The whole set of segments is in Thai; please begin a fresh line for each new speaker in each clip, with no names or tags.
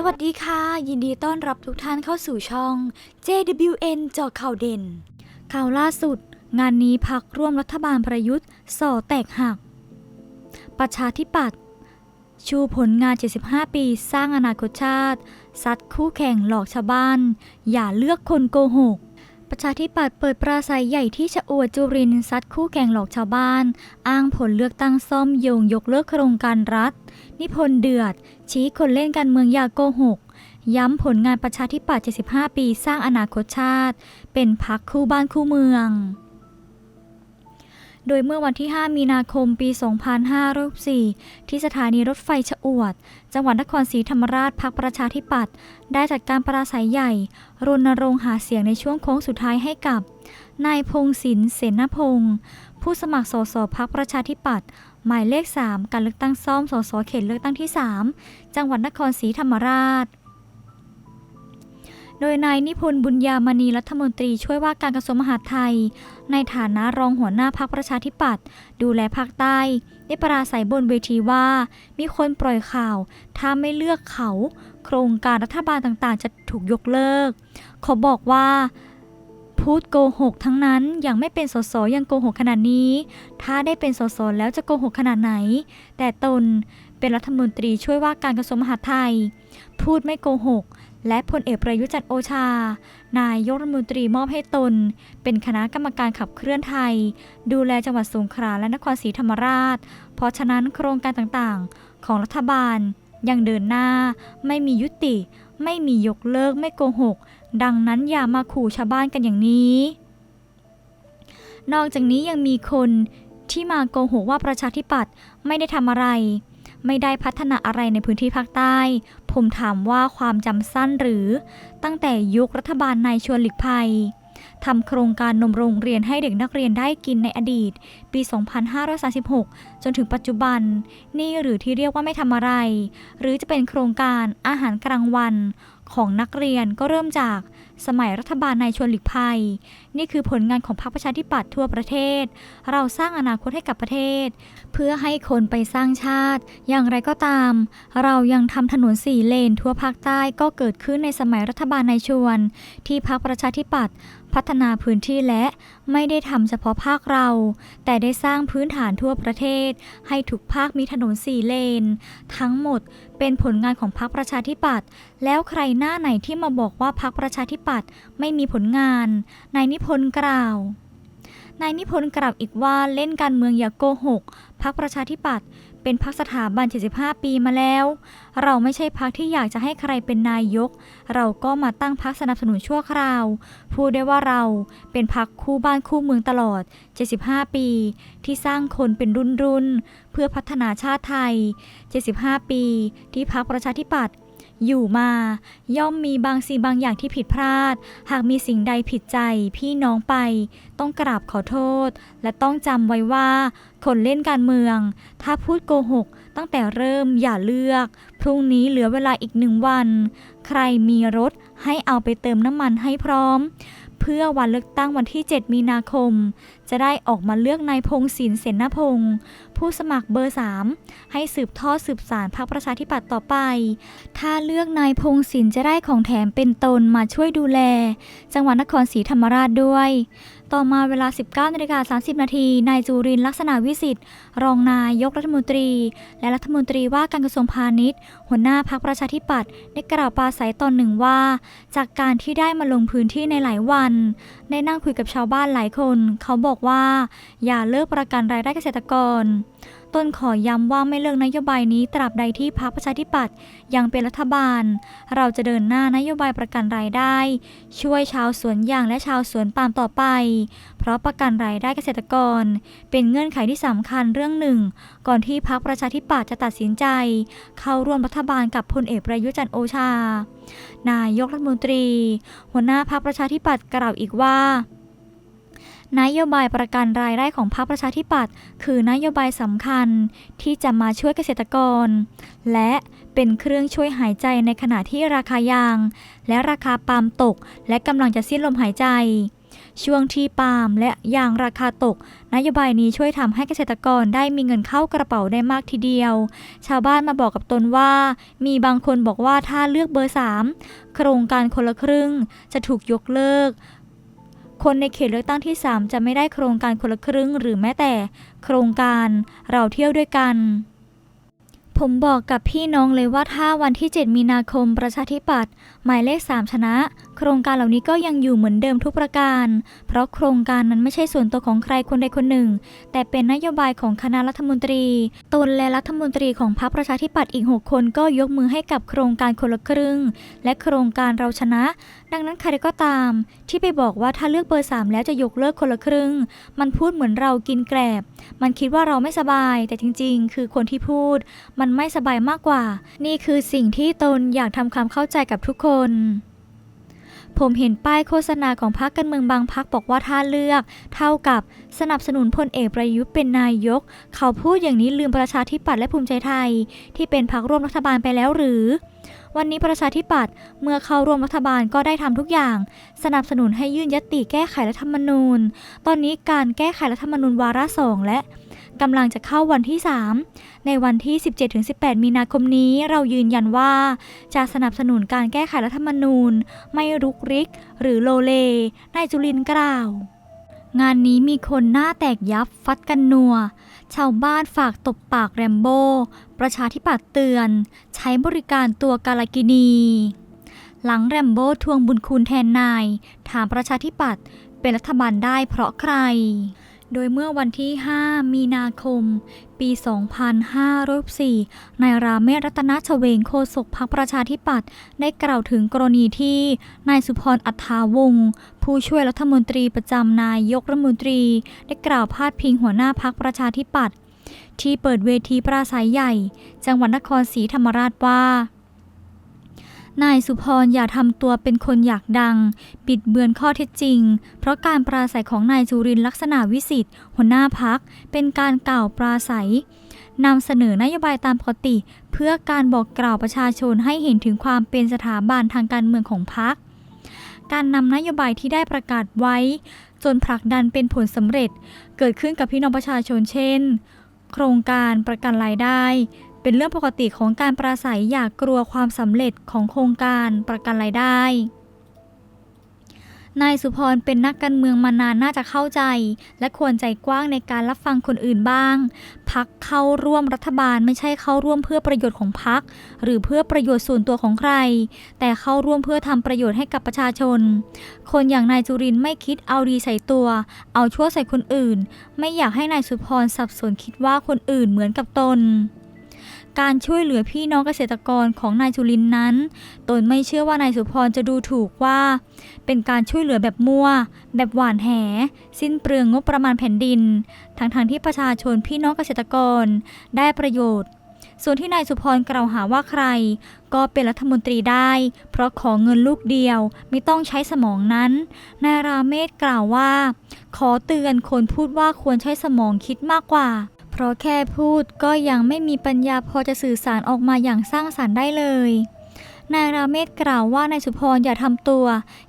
สวัสดีค่ะ ยินดีต้อนรับทุกท่านเข้าสู่ช่อง JWN จอข่าวเด่น ข่าวล่าสุด งานนี้พักร่วมรัฐบาลประยุทธ์ส่อแตกหัก ประชาธิปัตย์ชูผลงาน 75 ปีสร้างอนาคตชาติ ซัดคู่แข่งหลอกชาวบ้าน อย่าเลือกคนโกหก ประชาธิปัตย์เปิดปราศัยใหญ่ที่ชะอวดจุรินซัดคู่แข่งหลอกชาวบ้าน อ้างผลเลือกตั้งซ่อมโยงยกเลิกโครงการรัฐ นิพนธ์เดือด ชี้คนเล่นการเมืองอย่าโกหก ย้ำผลงานประชาธิปัตย์ 75 ปีสร้างอนาคตชาติ เป็นพักคู่บ้านคู่เมือง โดยเมื่อวันที่ 5 มีนาคม ปี 2564ที่สถานีรถไฟชะอวด จังหวัดนครศรีธรรมราชพักประชาธิปัตย์ได้จัดการปราศัยใหญ่ รณรงค์หาเสียงในช่วงโค้งสุดท้ายให้กับ นายพงศินเสนพงศ์ผู้สมัครสสพักประชาธิปัตย์หมายเลข 3 การเลือกตั้งซ่อมสสเขตเลือกตั้งที่ 3 จังหวัดนครศรีธรรมราช โดยนายนิพนธ์บุญญามณีรัฐมนตรีช่วยว่าการกระทรวงมหาดไทย ในฐานะรองหัวหน้าพักประชาธิปัตย์ดูแลภาคใต้ ได้ปราศัยบนเวทีว่า มีคนปล่อยข่าว ถ้าไม่เลือกเขา โครงการรัฐบาลต่างๆ จะถูกยกเลิกเขาบอกว่าพูดโกหกทั้งนั้นยังไม่เป็นสสยังโกหกขนาดนี้ ถ้าได้เป็นสสแล้วจะโกหกขนาดไหน แต่ตนเป็นรัฐมนตรีช่วยว่าการกระทรวงมหาดไทย พูดไม่โกหก และพลเอกประยุจันโอชา นายกรัฐมนตรีมอบให้ตน เป็นคณะกรรมการขับเคลื่อนไทย ดูแลจังหวัดสงขลาและนครศรีธรรมราช เพราะฉะนั้นโครงการต่างๆ ของรัฐบาล ยังเดินหน้า ไม่มียุติ ไม่มียกเลิกไม่โกหก ดังนั้นอย่ามาขู่ชาวบ้านกันอย่างนี้ นอกจากนี้ยังมีคนที่มาโกหกว่าประชาธิปัตย์ไม่ได้ทำอะไร ไม่ได้พัฒนาอะไรในพื้นที่ภาคใต้ มถามว่าความจำสั้นหรือตั้งแต่ยุครัฐบาลนายชวนหลีกภัยทำโครงการนมโรงเรียนให้เด็กนักเรียนได้กินในอดีต ปี 2536 จนถึงปัจจุบัน นี่หรือที่เรียกว่าไม่ทำอะไร หรือจะเป็นโครงการอาหารกลางวัน ของนักเรียนก็เริ่มจากสมัยรัฐบาลนายชวนหลีกภัย นี่คือผลงานของพรรคประชาธิปัตย์ทั่วประเทศ เราสร้างอนาคตให้กับประเทศ เพื่อให้คนไปสร้างชาติ อย่างไรก็ตาม เรายังทำถนนสี่เลนทั่วภาคใต้ก็เกิดขึ้นในสมัยรัฐบาลนายชวน ที่พรรคประชาธิปัตย์ พัฒนาพื้นที่และไม่ได้ทำเฉพาะภาคเรา แต่ได้สร้างพื้นฐานทั่วประเทศ ให้ทุกภาคมีถนนสี่เลน ทั้งหมดเป็นผลงานของพรรคประชาธิปัตย์แล้วใครหน้าไหนที่มาบอกว่าพรรคประชาธิปัตย์ไม่มีผลงานนายนิพนธ์กล่าว นายนิพนธ์กล่าวอีกว่าเล่นการเมืองอย่าโกหกพรรคประชาธิปัตย์เป็นพรรคสถาบัน 75 ปีมาแล้ว เราไม่ใช่พรรคที่อยากจะให้ใครเป็นนายก เราก็มาตั้งพรรคสนับสนุนชั่วคราว พูดได้ว่าเราเป็นพรรคคู่บ้านคู่เมืองตลอด 75 ปี ที่สร้างคนเป็นรุ่นรุ่นๆเพื่อพัฒนาชาติไทย 75 ปี ที่พรรคประชาธิปัตย์ อยู่มา ย่อมมีบางสิ่งบางอย่างที่ผิดพลาด หากมีสิ่งใดผิดใจพี่น้องไป ต้องกราบขอโทษ และต้องจำไว้ว่า คนเล่นการเมือง ถ้าพูดโกหก ตั้งแต่เริ่มอย่าเลือก พรุ่งนี้เหลือเวลาอีกหนึ่งวัน ใครมีรถให้เอาไปเติมน้ำมันให้พร้อม เพื่อวันเลือกตั้งวันที่ 7 มีนาคม จะได้ออกมาเลือกนายพงศินเสนพงศ์ผู้สมัครเบอร์ 3 ให้สืบทอดสืบสารพรรคประชาธิปัตย์ต่อไป ถ้าเลือกนายพงศินจะได้ของแถมเป็นตนมาช่วยดูแล จังหวัดนครศรีธรรมราชด้วย ต่อมาเวลา 19นาฬิกา30 นาที นายจูรินลักษณะวิสิทธิ์ รองนายกรัฐมนตรี และรัฐมนตรีว่าการกระทรวงพาณิชย์ หัวหน้าพักประชาธิปัตย์ได้กล่าวปราศัยตอนหนึ่งว่า จากการที่ได้มาลงพื้นที่ในหลายวัน ได้นั่งคุยกับชาวบ้านหลายคน เขาบอกว่า อย่าเลิกประกันรายได้เกษตรกร ต้นขอย้ำว่าไม่เลิกนโยบายนี้ตราบใดที่พรรคประชาธิปัตย์ยังเป็นรัฐบาล เราจะเดินหน้านโยบายประกันรายได้ ช่วยชาวสวนยางและชาวสวนปาล์มต่อไป เพราะประกันรายได้เกษตรกร เป็นเงื่อนไขที่สำคัญเรื่องหนึ่ง ก่อนที่พรรคประชาธิปัตย์จะตัดสินใจ เข้าร่วมรัฐบาลกับพลเอกประยุจันทร์โอชา นายกรัฐมนตรี หัวหน้าพรรคประชาธิปัตย์กล่าวอีกว่า นโยบายประกันรายได้ของพรรคประชาธิปัตย์คือนโยบายสำคัญที่จะมาช่วยเกษตรกร และเป็นเครื่องช่วยหายใจในขณะที่ราคายาง และราคาปาล์มตก และกำลังจะสิ้นลมหายใจ ช่วงที่ปาล์มและยางราคาตก นโยบายนี้ช่วยทำให้เกษตรกรได้มีเงินเข้ากระเป๋าได้มากทีเดียว ชาวบ้านมาบอกกับตนว่า มีบางคนบอกว่าถ้าเลือกเบอร์ 3 โครงการคนละครึ่งจะถูกยกเลิก คนในเขตเลือกตั้งที่ 3 จะไม่ได้โครงการคนละครึ่งหรือแม้แต่ โครงการเราเที่ยวด้วยกัน ผมบอกกับพี่น้องเลยว่าถ้าวันที่ 7 มีนาคมประชาธิปัตย์หมายเลข 3 ชนะ โครงการเหล่านี้ก็ยังอยู่เหมือนเดิมทุกประการ เพราะโครงการนั้นไม่ใช่ส่วนตัวของใครคนใดคนหนึ่ง แต่เป็นนโยบายของคณะรัฐมนตรี ตนและรัฐมนตรีของพรรคประชาธิปัตย์อีก 6 คนก็ยกมือให้กับโครงการคนละครึ่ง และโครงการเราชนะดังนั้นใครก็ตาม ที่ไปบอกว่าถ้าเลือกเบอร์ 3 แล้วจะยกเลิกคนละครึ่ง มันพูดเหมือนเรากินแกลบ มันคิดว่าเราไม่สบาย แต่จริง ๆ คือคนที่พูด มันไม่สบายมากกว่า นี่คือสิ่งที่ตนอยากทำความเข้าใจกับทุกคนผมเห็นป้ายโฆษณาของพรรคการเมืองบางพรรคบอกว่าถ้าเลือก เท่ากับสนับสนุนพลเอกประยุทธ์เป็นนายก เขาพูดอย่างนี้ลืมประชาธิปัตย์และภูมิใจไทย ที่เป็นพรรคร่วมรัฐบาลไปแล้วหรือ วันนี้ประชาธิปัตย์เมื่อเข้าร่วมรัฐบาลก็ได้ทำทุกอย่าง สนับสนุนให้ยื่นยติแก้ไขรัฐธรรมนูญ ตอนนี้การแก้ไขรัฐธรรมนูญวาระสองและกำลังจะเข้าวันที่ 3 ในวันที่ 17-18 มีนาคมนี้เรายืนยันว่า จะสนับสนุนการแก้ไขรัฐธรรมนูญ ไม่รุกริก หรือโลเล นายจุลินกล่าว งานนี้มีคนหน้าแตกยับฟัดกันนัว ชาวบ้านฝากตบปากแรมโบ้ ประชาธิปัตย์เตือน ใช้บริการตัวกาลกินี หลังแรมโบ้ทวงบุญคุณแทนนาย ถามประชาธิปัตย์เป็นรัฐบาลได้เพราะใคร โดยเมื่อวันที่ 5 มีนาคม ปี 2504นายราเมศรัตนชเวงโฆษกพรรคประชาธิปัตย์ได้กล่าวถึงกรณีที่นายสุพรอัฏฐาวงศ์ผู้ช่วยรัฐมนตรีประจำนายกรัฐมนตรี ได้กล่าวพาดพิงหัวหน้าพรรคประชาธิปัตย์ที่เปิดเวทีปราศัยใหญ่ จังหวัดนครศรีธรรมราชว่า นายสุพรอย่าทำตัวเป็นคนอยากดัง ปิดเบือนข้อเท็จจริง เพราะการปราศัยของนายจุรินลักษณะวิสิทธิ์หัวหน้าพัก เป็นการกล่าวปราศัยนำเสนอนโยบายตามปกติ เพื่อการบอกกล่าวประชาชนให้เห็นถึงความเป็นสถาบันทางการเมืองของพัก การนำนโยบายที่ได้ประกาศไว้ จนผลักดันเป็นผลสำเร็จ เกิดขึ้นกับพี่น้องประชาชนเช่น โครงการประกันรายได้ เป็นเรื่องปกติของการปราศัยอยากกลัวความสำเร็จของโครงการประกันรายได้ นายสุพรเป็นนักการเมืองมานานน่าจะเข้าใจ และควรใจกว้างในการรับฟังคนอื่นบ้าง พักเข้าร่วมรัฐบาลไม่ใช่เข้าร่วมเพื่อประโยชน์ของพัก หรือเพื่อประโยชน์ส่วนตัวของใคร แต่เข้าร่วมเพื่อทำประโยชน์ให้กับประชาชน คนอย่างนายจุรินไม่คิดเอาดีใส่ตัว เอาชั่วใส่คนอื่น ไม่อยากให้นายสุพรสับสนคิดว่าคนอื่นเหมือนกับตน การช่วยเหลือพี่น้องเกษตรกรของนายจุลินนั้น ตนไม่เชื่อว่านายสุพรจะดูถูกว่า เป็นการช่วยเหลือแบบมั่ว แบบหวานแห สิ้นเปลืองงบประมาณแผ่นดิน ทั้งๆทที่ประชาชนพี่น้องเกษตรกรได้ประโยชน์ ส่วนที่นายสุพรกล่าวหาว่าใคร ก็เป็นรัฐมนตรีได้ เพราะขอเงินลูกเดียวไม่ต้องใช้สมองนั้น นายราเมศกล่าวว่า ขอเตือนคนพูดว่าควรใช้สมองคิดมากกว่า เพราะแค่พูดก็ยังไม่มีปัญญาพอจะสื่อสารออกมาอย่างสร้างสรรค์ได้เลย นายราเมศกล่าวว่านายสุพรอย่าทำตัว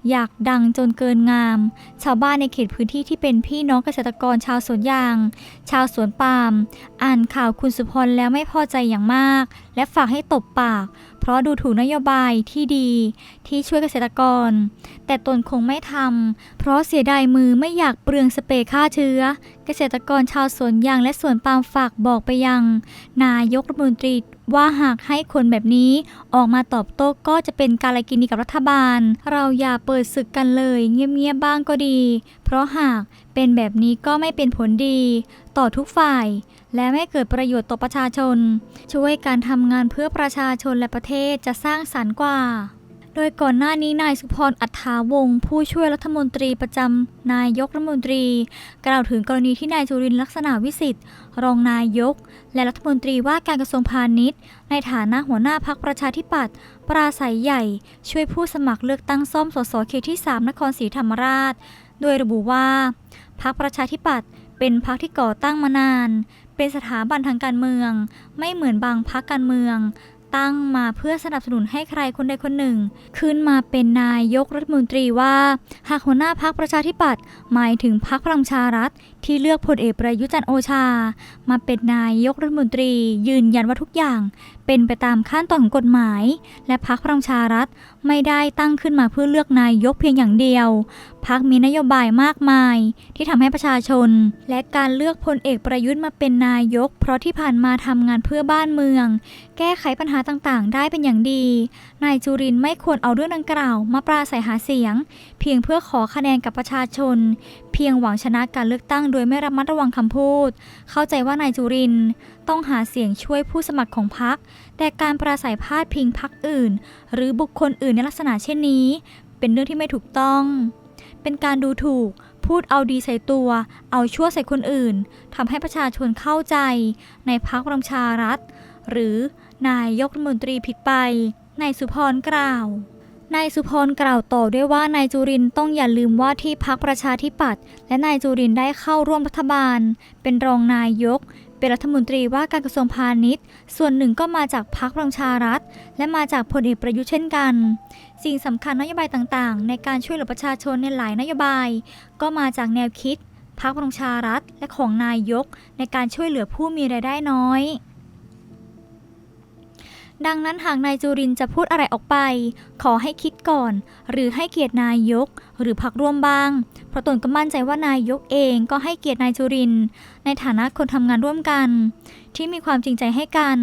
อยากดังจนเกินงาม ชาวบ้านในเขตพื้นที่ที่เป็นพี่น้องเกษตรกรชาวสวนยาง ชาวสวนปาล์มอ่านข่าวคุณสุพรแล้วไม่พอใจอย่างมาก และฝากให้ตบปาก เพราะดูถูกนโยบายที่ดีที่ช่วยเกษตรกร แต่ตนคงไม่ทำเพราะเสียดายมือไม่อยากเปลืองสเปรย์ฆ่าเชื้อ เกษตรกรชาวสวนยางและสวนปาล์มฝากบอกไปยัง นายกรัฐมนตรีว่าหากให้คนแบบนี้ออกมาตอบโต้ก็จะเป็นการละกินีกับรัฐบาล เราอย่าเปิดศึกกันเลย เงียบๆบ้างก็ดี เพราะหากเป็นแบบนี้ก็ไม่เป็นผลดี ต่อทุกฝ่าย และไม่เกิดประโยชน์ต่อประชาชน ช่วยการทำงานเพื่อประชาชนและประเทศจะสร้างสรรค์กว่า โดยก่อนหน้านี้นายสุพรอัฏฐาวงศ์ผู้ช่วยรัฐมนตรีประจำนายกรัฐมนตรี กล่าวถึงกรณีที่นายจุรินทร์ลักษณะวิสิทธิ์ รองนายก และรัฐมนตรีว่าการกระทรวงพาณิชย์ ในฐานะหัวหน้าพักประชาธิปัตย์ปราศัยใหญ่ ช่วยผู้สมัครเลือกตั้งซ่อมสสเขตที่ 3 นครศรีธรรมราช โดยระบุว่าพักประชาธิปัตย์เป็นพักที่ก่อตั้งมานาน เป็นสถาบันทางการเมือง ไม่เหมือนบางพักการเมือง ตั้งมาเพื่อสนับสนุนให้ใครคนใดคนหนึ่ง ขึ้นมาเป็นนายกรัฐมนตรีว่า หากหัวหน้าพักประชาธิปัตย์หมายถึงพักพลังชารัฐที่เลือกพลเอกประยุจันโอชา มาเป็นนายกรัฐมนตรี ยืนยันว่าทุกอย่าง เป็นไปตามขั้นตอนของกฎหมาย และพักพลังประชารัฐไม่ได้ตั้งขึ้นมาเพื่อเลือกนายกเพียงอย่างเดียว พักมีนโยบายมากมาย ที่ทำให้ประชาชน และการเลือกพลเอกประยุทธ์มาเป็นนายก เพราะที่ผ่านมาทำงานเพื่อบ้านเมือง แก้ไขปัญหาต่างๆ ได้เป็นอย่างดี นายจุรินไม่ควรเอาเรื่องดังกล่าว มาปราศัยหาเสียง เพียงเพื่อขอคะแนนกับประชาชน เพียงหวังชนะการเลือกตั้งโดยไม่ระมัดระวังคำพูด เข้าใจว่านายจุรินต้องหาเสียงช่วยผู้สมัครของพรรคแต่การปราศัยพาดพิงพรรคอื่น หรือบุคคลอื่นในลักษณะเช่นนี้ เป็นเรื่องที่ไม่ถูกต้อง เป็นการดูถูก พูดเอาดีใส่ตัว เอาชั่วใส่คนอื่นทำให้ประชาชนเข้าใจ ในพรรคประชารัฐ หรือนายกรัฐมนตรีผิดไปนายสุพรกล่าว นายสุพรกล่าวต่อด้วยว่านายจุรินต้องอย่าลืมว่าที่พักประชาธิปัตย์และนายจุรินได้เข้าร่วมรัฐบาล เป็นรองนายก เป็นรัฐมนตรีว่าการกระทรวงพาณิชย์ ส่วนหนึ่งก็มาจากพรรคประชารัฐ และมาจากพลเอกประยุทธ์เช่นกัน สิ่งสำคัญนโยบายต่างๆ ในการช่วยเหลือประชาชนในหลายนโยบาย ก็มาจากแนวคิดพรรคประชารัฐและของนายก ในการช่วยเหลือผู้มีรายได้น้อย ดังนั้นหากนายจุรินจะพูดอะไรออกไป ขอให้คิดก่อน หรือให้เกียรตินายกหรือพรรคร่วมบ้าง เพราะตนก็มั่นใจว่านายกเองก็ให้เกียรตินายจุริน ในฐานะคนทำงานร่วมกัน ที่มีความจริงใจให้กัน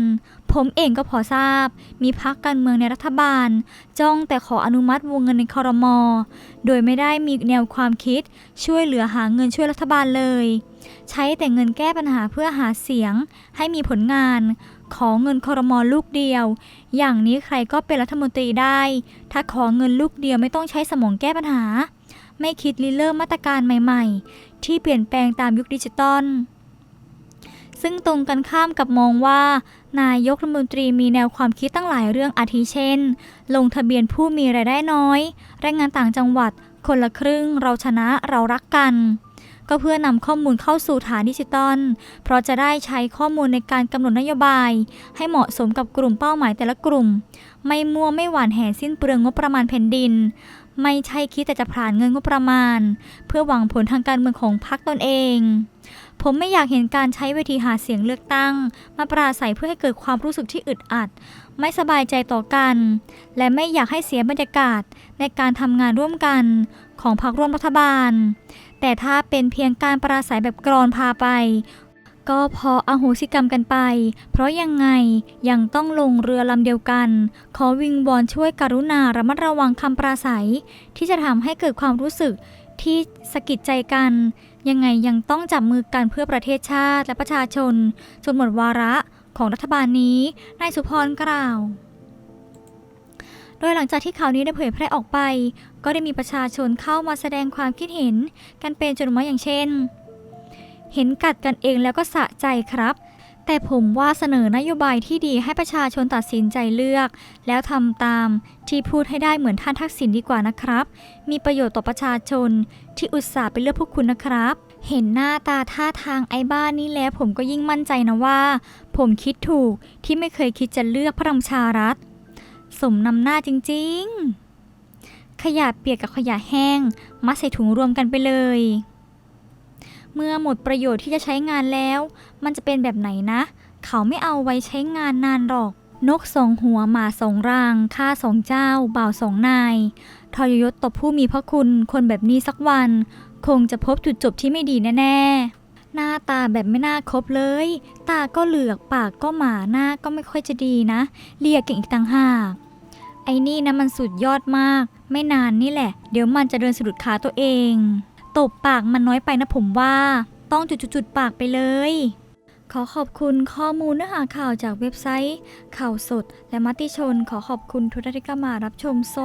ผมเองก็พอทราบ มีพักการเมืองในรัฐบาล จ้องแต่ขออนุมัติวงเงินในคอรมอโดยไม่ได้มีแนวความคิด ช่วยเหลือหาเงินช่วยรัฐบาลเลย ใช้แต่เงินแก้ปัญหาเพื่อหาเสียง ให้มีผลงาน ขอเงินคอรมอลูกเดียว อย่างนี้ใครก็เป็นรัฐมนตรีได้ ถ้าขอเงินลูกเดียวไม่ต้องใช้สมองแก้ปัญหา ไม่คิดริเริ่มมาตรการใหม่ๆ ที่เปลี่ยนแปลงตามยุคดิจิตอลซึ่งตรงกันข้ามกับมองว่า นายกรัฐมนตรีมีแนวความคิดตั้งหลายเรื่องอาทิเช่น ลงทะเบียนผู้มีรายได้น้อย แรงงานต่างจังหวัด คนละครึ่ง เราชนะเรารักกัน ก็เพื่อนำข้อมูลเข้าสู่ฐานดิจิตอล เพราะจะได้ใช้ข้อมูลในการกำหนดนโยบาย ให้เหมาะสมกับกลุ่มเป้าหมายแต่ละกลุ่ม ไม่มั่วไม่หวานแห่สิ้นเปลืองงบประมาณแผ่นดิน ไม่ใช่คิดแต่จะผ่านเงินงบประมาณ เพื่อหวังผลทางการเมืองของพรรคตนเองผมไม่อยากเห็นการใช้เวทีหาเสียงเลือกตั้ง มาปราศัยเพื่อให้เกิดความรู้สึกที่อึดอัด ไม่สบายใจต่อกัน และไม่อยากให้เสียบรรยากาศในการทำงานร่วมกันของพรรคร่วมรัฐบาล แต่ถ้าเป็นเพียงการปราศัยแบบกรอนพาไป ก็พออโหสิกรรมกันไป เพราะยังไงยังต้องลงเรือลำเดียวกัน ขอวิงวอนช่วยกรุณาระมัดระวังคำปราศัย ที่จะทำให้เกิดความรู้สึกที่สะกิดใจกัน ยังไงยังต้องจับมือกันเพื่อประเทศชาติและประชาชน จนหมดวาระของรัฐบาลนี้นายสุพรกล่าว โดยหลังจากที่ข่าวนี้ได้เผยแพร่ออกไป ก็ได้มีประชาชนเข้ามาแสดงความคิดเห็น กันเป็นจำนวนมากอย่างเช่น เห็นกัดกันเองแล้วก็สะใจครับ แต่ผมว่าเสนอนโยบายที่ดีให้ประชาชนตัดสินใจเลือก แล้วทำตามที่พูดให้ได้เหมือนท่านทักษิณดีกว่านะครับ มีประโยชน์ต่อประชาชนที่อุตส่าห์ไปเลือกพวกคุณนะครับเห็นหน้าตาท่าทางไอ้บ้านนี้แล้วผมก็ยิ่งมั่นใจนะว่า ผมคิดถูกที่ไม่เคยคิดจะเลือกพระรำชารัฐ สมนำหน้าจริงๆ ขยะเปียกกับขยะแห้ง มัดใส่ถุงรวมกันไปเลย เมื่อหมดประโยชน์ที่จะใช้งานแล้ว มันจะเป็นแบบไหนนะ เขาไม่เอาไว้ใช้งานนานหรอก นกสองหัวหมาสองรางข้าสองเจ้า บ่าวสองนายทรยศต่อผู้มีพระคุณคนแบบนี้สักวัน คงจะพบจุดจบที่ไม่ดีแน่ๆ หน้าตาแบบไม่น่าคบเลย ตาก็เหลือกปากก็หมาหน้าก็ไม่ค่อยจะดีนะ เลียเก่งอีกต่างหาก ไอ้นี่นะมันสุดยอดมาก ไม่นานนี่แหละ เดี๋ยวมันจะเดินสะดุดขาตัวเอง ตบปากมันน้อยไปนะผมว่า ต้องจุดๆปากไปเลย ขอขอบคุณข้อมูลเนื้อหาข่าวจากเว็บไซต์ ข่าวสด และมติชน ขอขอบคุณทุกท่านที่เข้ามารับชมสด